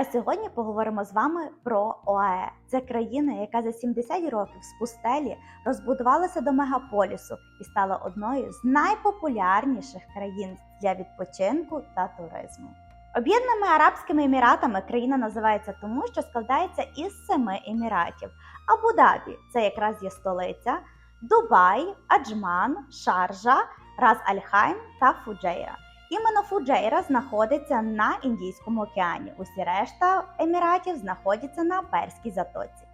А сьогодні поговоримо з вами про ОАЕ. Це країна, яка за 70 років з пустелі розбудувалася до мегаполісу і стала одною з найпопулярніших країн для відпочинку та туризму. Об'єднаними Арабськими Еміратами країна називається тому, що складається із семи еміратів. Абу-Дабі це якраз є столиця, Дубай, Аджман, Шаржа, Рас Аль-Хайм та Фуджейра. Іменно Фуджейра знаходиться на Індійському океані. Усі решта еміратів знаходяться на Перській затоці.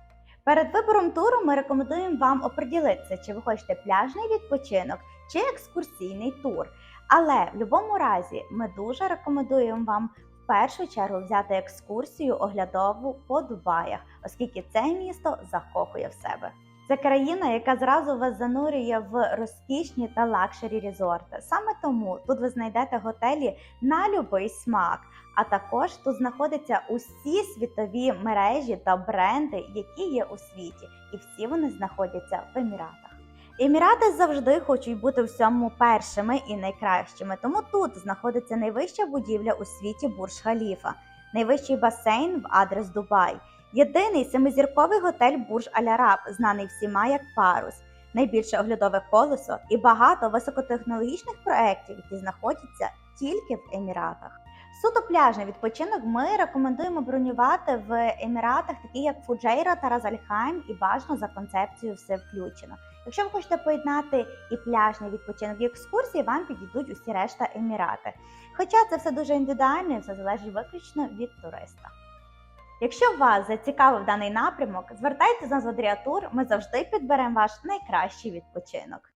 Перед вибором туру ми рекомендуємо вам оприділитися, чи ви хочете пляжний відпочинок чи екскурсійний тур. Але в будь-якому разі ми дуже рекомендуємо вам в першу чергу взяти екскурсію оглядову по Дубаях, оскільки це місто закохує в себе. Це країна, яка зразу вас занурює в розкішні та лакшері резорти. Саме тому тут ви знайдете готелі на будь-який смак. А також тут знаходяться усі світові мережі та бренди, які є у світі, і всі вони знаходяться в Еміратах. Емірати завжди хочуть бути всьому першими і найкращими, тому тут знаходиться найвища будівля у світі Бурж Халіфа, найвищий басейн в адрес Дубай. Єдиний семизірковий готель Бурж Аль Араб, знаний всіма як парус, найбільше оглядове колесо і багато високотехнологічних проєктів, які знаходяться тільки в Еміратах. Суто пляжний відпочинок ми рекомендуємо бронювати в Еміратах, такі як Фуджейра та Разальхайм, і бажано за концепцією все включено. Якщо ви хочете поєднати і пляжний відпочинок, і екскурсії, вам підійдуть усі решта Емірати. Хоча це все дуже індивідуально, і все залежить виключно від туриста. Якщо вас зацікавив даний напрямок, звертайтеся на Задріатур, ми завжди підберемо ваш найкращий відпочинок.